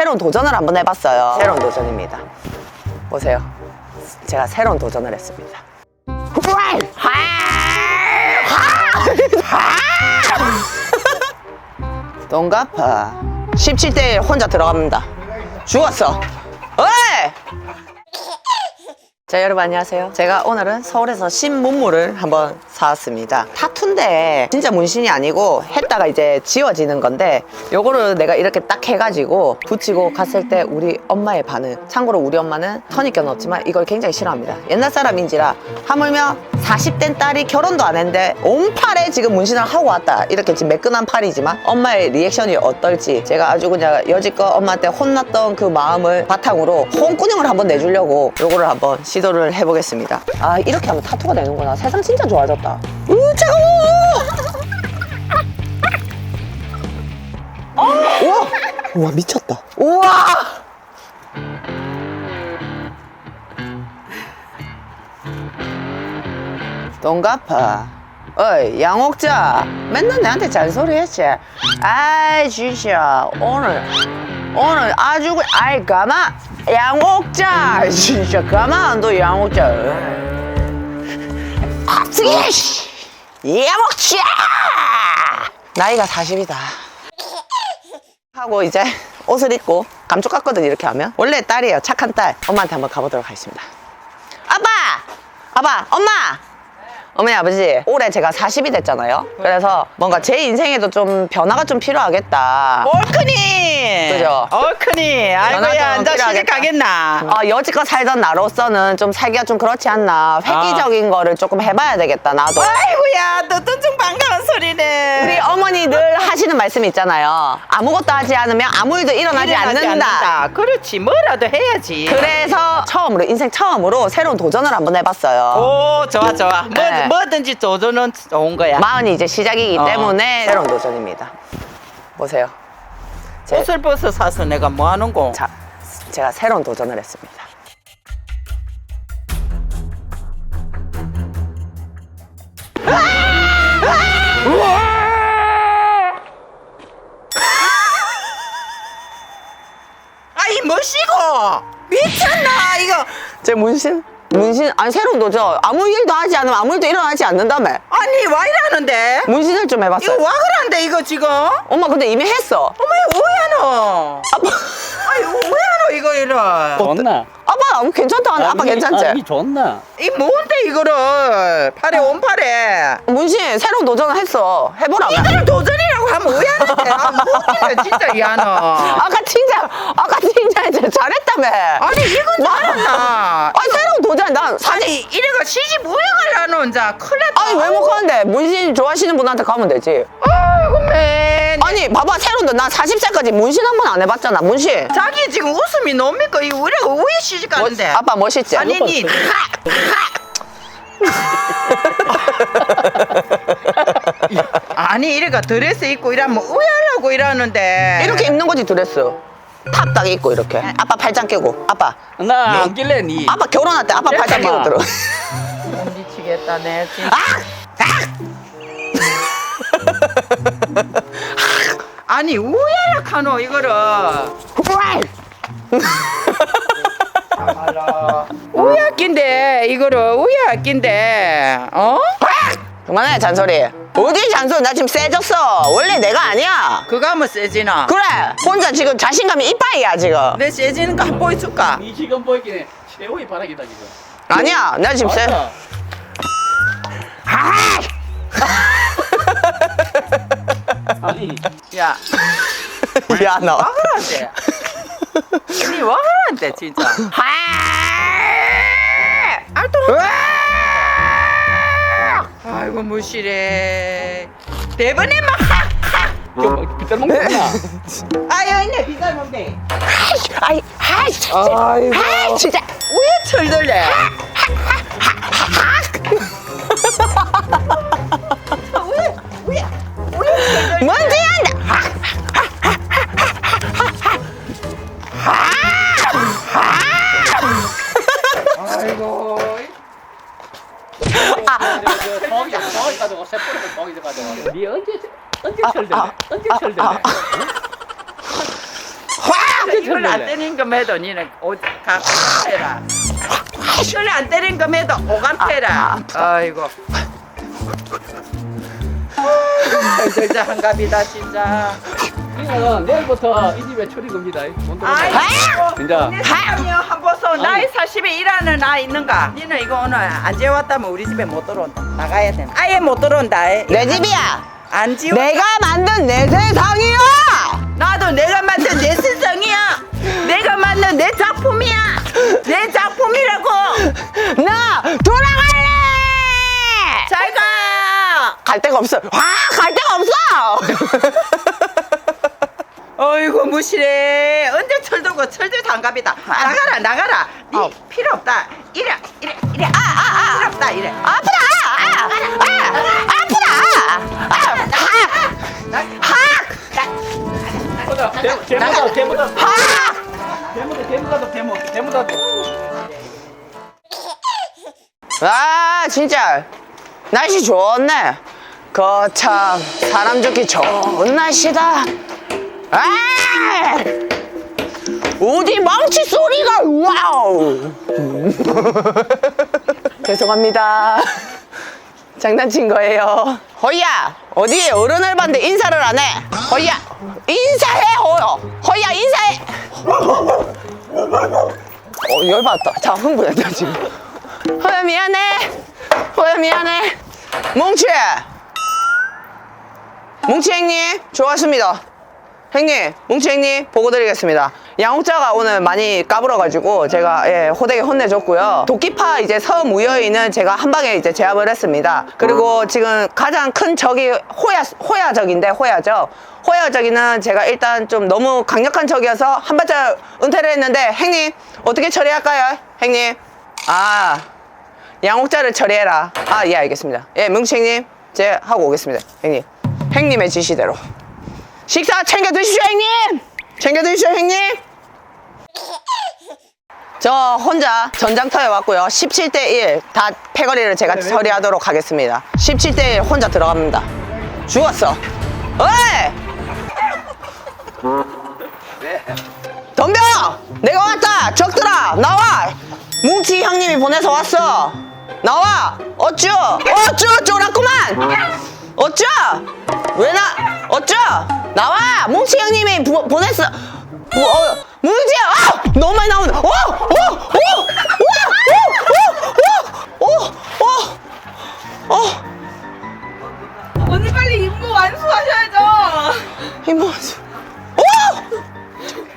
새로운 도전을 한번 해봤어요. 새로운 도전입니다. 보세요. 제가 새로운 도전을 했습니다. 동갑아 17대 1 혼자 들어갑니다. 죽었어. 어이! 자 여러분 안녕하세요. 제가 오늘은 서울에서 신문물을 한번 사왔습니다. 타투인데 진짜 문신이 아니고 했다가 이제 지워지는 건데 요거를 내가 이렇게 딱 해가지고 붙이고 갔을 때 우리 엄마의 반응 참고로 우리 엄마는 선입견 없지만 이걸 굉장히 싫어합니다. 옛날 사람인지라 하물며 40된 딸이 결혼도 안 했는데 온 팔에 지금 문신을 하고 왔다. 이렇게 지금 매끈한 팔이지만 엄마의 리액션이 어떨지 제가 아주 그냥 여지껏 엄마한테 혼났던 그 마음을 바탕으로 홍군형을 한번 내주려고 요거를 한번 시도를 해보겠습니다. 아 이렇게 하면 타투가 되는구나. 세상 진짜 좋아졌다. 으 차가워! 우와 우와 미쳤다. 우와 동갑아 어이 양옥자. 맨날 내한테 잔소리 했지. 아이 진짜. 오늘 오늘 아주 그- 아이 가만 양옥자. 진짜 가만 너 양옥자. 갑자기 양옥자. 나이가 40이다. 하고 이제 옷을 입고 감쪽 같거든 이렇게 하면. 원래 딸이에요. 착한 딸. 엄마한테 한번 가보도록 하겠습니다. 아빠! 아빠 엄마 어머니 아버지 올해 제가 40이 됐잖아요. 그래서 뭔가 제 인생에도 좀 변화가 좀 필요하겠다. 얼큰이! 그죠? 얼큰이! 아이고야 좀 이제 시집 필요하겠다. 가겠나? 어, 여지껏 살던 나로서는 좀 살기가 좀 그렇지 않나. 획기적인 거를 조금 해봐야 되겠다 나도. 아이고야 좀 반가운 소리네. 우리 어머니 늘 하시는 말씀 있잖아요. 아무것도 하지 않으면 아무 일도 일어나지, 일어나지 않는다. 않는다. 그렇지 뭐라도 해야지. 그래서 처음으로 인생 처음으로 새로운 도전을 한번 해봤어요. 오 좋아 좋아. 뭐, 네. 뭐든지 도전은 좋은 거야 마흔이 이제 시작이기 어. 때문에 새로운 도전입니다 보세요 제- 옷을 벗어 사서 내가 뭐 하는 거 자, 제가 새로운 도전을 했습니다. 아이 뭐시고 미쳤나 이거 제 문신? 문신? 아니, 새로운 도전. 아무 일도 하지 않으면 아무 일도 일어나지 않는다며. 아니 와 이러는데 문신을 좀 이거 해봤어요. 와 그러는데 이거 지금 엄마, 근데 이미 했어. 어머 왜하노 아빠, 아이 왜하노 이거 이래 좋나? 아빠, 괜찮다. 하네. 아빠 괜찮지? 아, 이 좋나? 이 뭔데 이거를 팔에 온 팔에 문신, 새로운 도전을 했어. 해보라며. 이거를 도전이라고 하면 왜 하는데 아 뭐야 진짜 이하노 아까 칭찬, 아까 칭찬했지. 잘했다며. 아니 이건 잘했나 아니, 새로운 도전. 난 사실. 아니 이래가 시집 왜 가려노 이제 큰일 났다 아니, 왜 못 가는데? 문신 좋아하시는 분한테 가면 되지. 아이고 맨 아니, 봐봐. 새로운 도. 난 40살까지 문신 한 번 안 해봤잖아. 문신. 자기 지금 웃음이 뭡니까 이거 우리가 왜 시집 가는데 멋- 아빠 멋있지? 아니 니 아니 이래가 드레스 입고 이러면 우야라고 이러는데 이렇게 입는 거지 드레스 탑 딱 입고 이렇게 아빠 팔짱 끼고 아빠 나 안 길래 니. 아빠 결혼할 때 아빠 팔짱 끼고 들어 미치겠다 내 진짜 아 니 우야라 카노 이거를. 우야낀데 이거를 우야낀데. 어? 그만해 잔소리. 어디 잔소리? 나 지금 세졌어. 원래 내가 아니야. 그거 하면 세지나? 그래. 혼자 지금 자신감이 이빠이야 지금. 내 세지는 거 한번 보여줄까? 니 지금 보이긴 해. 최후의 바라기다 지금. 아니야. 나 지금 세. 맞다. 아니. 야. 야너 와그란데. 니 와그란데 진짜. 알또 아이고 무시래. 대번에 막저 빗들 먹겠나? 아유 있네 비쌀 먹네. 아이 아이 진짜. 아이고. 아이 진짜. 왜 철들래 거기 거기 가지고 세포를 거기 가지고. 니 언제 언제 철들래? 언제 철들래? 화 이걸 안 때린 것에도 니는 오, 가, 해라. 이걸 안 때린 것에도 오감태라. 아이고. 진짜 한갑이다 진짜. 이거는 내일부터 이 집에 출입금지다. 못 아이, 들어가. 진짜. 내 사람이요 한 보소 나이 40에 일하는 아 있는가? 니는 이거 오늘 안 재웠다면 우리 집에 못 들어온다. 나가야 돼. 아예 못 들어온다. 내 집이야. 안 지워. 내가 만든 내 세상이야. 나도 내가 만든 내 세상이야. 내가 만든 내 작품이야. 내 작품이라고. 나 돌아갈래. 잘 가. 갈 데가 없어. 와, 갈 데가 없어. 어이구 무시래. 언제 철들고 철들 장갑이다. 나가라 나가라. 니 아. 필요 없다. 이래 이래 이래. 아 아 아 필요 없다 이래. 아프다. 아, 아, 아프다. 아, 아, 하, 보자. 대무다 대무다 하. 대무다 대무다도 대무 대무다도. 아, 진짜 날씨 좋네. 거참 사람 좋기 좋은 날씨다. 아! 어디 망치 소리가 와우. 죄송합니다. 장난친 거예요. 허이야, 어디 어른을 봤는데 인사를 안 해? 허이야, 인사해, 허여. 허이야, 인사해. 어, 열받았다. 자, 흥분했다, 지금. 허야, 미안해. 허야, 미안해. 뭉치! 뭉치 형님, 좋았습니다. 형님, 뭉치 형님, 보고 드리겠습니다. 양옥자가 오늘 많이 까불어가지고 제가 예, 호되게 혼내줬고요. 도끼파 이제 서무여인은 제가 한 방에 이제 제압을 했습니다. 그리고 지금 가장 큰 적이 호야, 호야적인데, 호야적. 호야적이는 제가 일단 좀 너무 강력한 적이어서 한 발짝 은퇴를 했는데, 형님, 어떻게 처리할까요? 형님. 아, 양옥자를 처리해라. 아, 예, 알겠습니다. 예, 뭉치 형님, 제 하고 오겠습니다. 형님. 형님의 지시대로. 식사 챙겨 드십시오, 형님! 챙겨 드십시오, 형님! 저 혼자 전장터에 왔고요. 17대 1 다 패거리를 제가 처리하도록 하겠습니다. 17대 1 혼자 들어갑니다. 죽었어. 어이! 덤벼! 내가 왔다! 적들아! 나와! 뭉치 형님이 보내서 왔어! 나와! 어쭈! 어쭈! 쫄았구만! 어쭈! 왜 나? 어쭈! 나와! 뭉치 형님이 부- 보냈어! 뭐, 어, 뭉치! 아! 너무 많이 나오는데! 어! 어! 어! 어! 어! 어! 어! 어! 어! 언니 빨리 임무 완수하셔야죠. 이모, 오!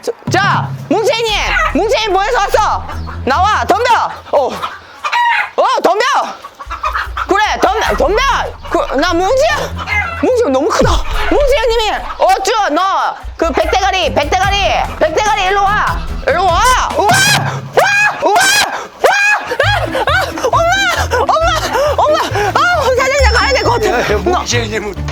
저, 자, 뭉채님, 뭉채님 뭐해서 왔어? 나와, 덤벼. 어, 어, 덤벼. 그래, 덤벼, 덤벼. 그, 나 뭉치야. 뭉치 너무 크다. 뭉치 형님이 어쭈, 너 그 백대가리, 백대가리, 백대가리 일로 와, 일로 와. 우와, 와, 우와, 와, 아, 아, 엄마, 엄마, 엄마. 아, 사장님 가야 될 것 같아.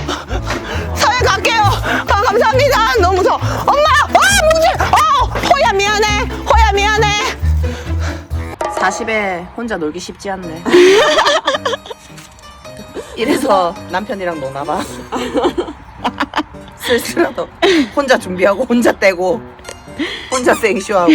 나- 사회 갈게요. 아, 감사합니다. 너무 무서워. 엄마! 아, 뭉치! 어! 호야 미안해. 호야 미안해. 40에 혼자 놀기 쉽지 않네. 이래서 남편이랑 노나 봐. 쓸쓸하도 혼자 준비하고 혼자 떼고 혼자 생쇼하고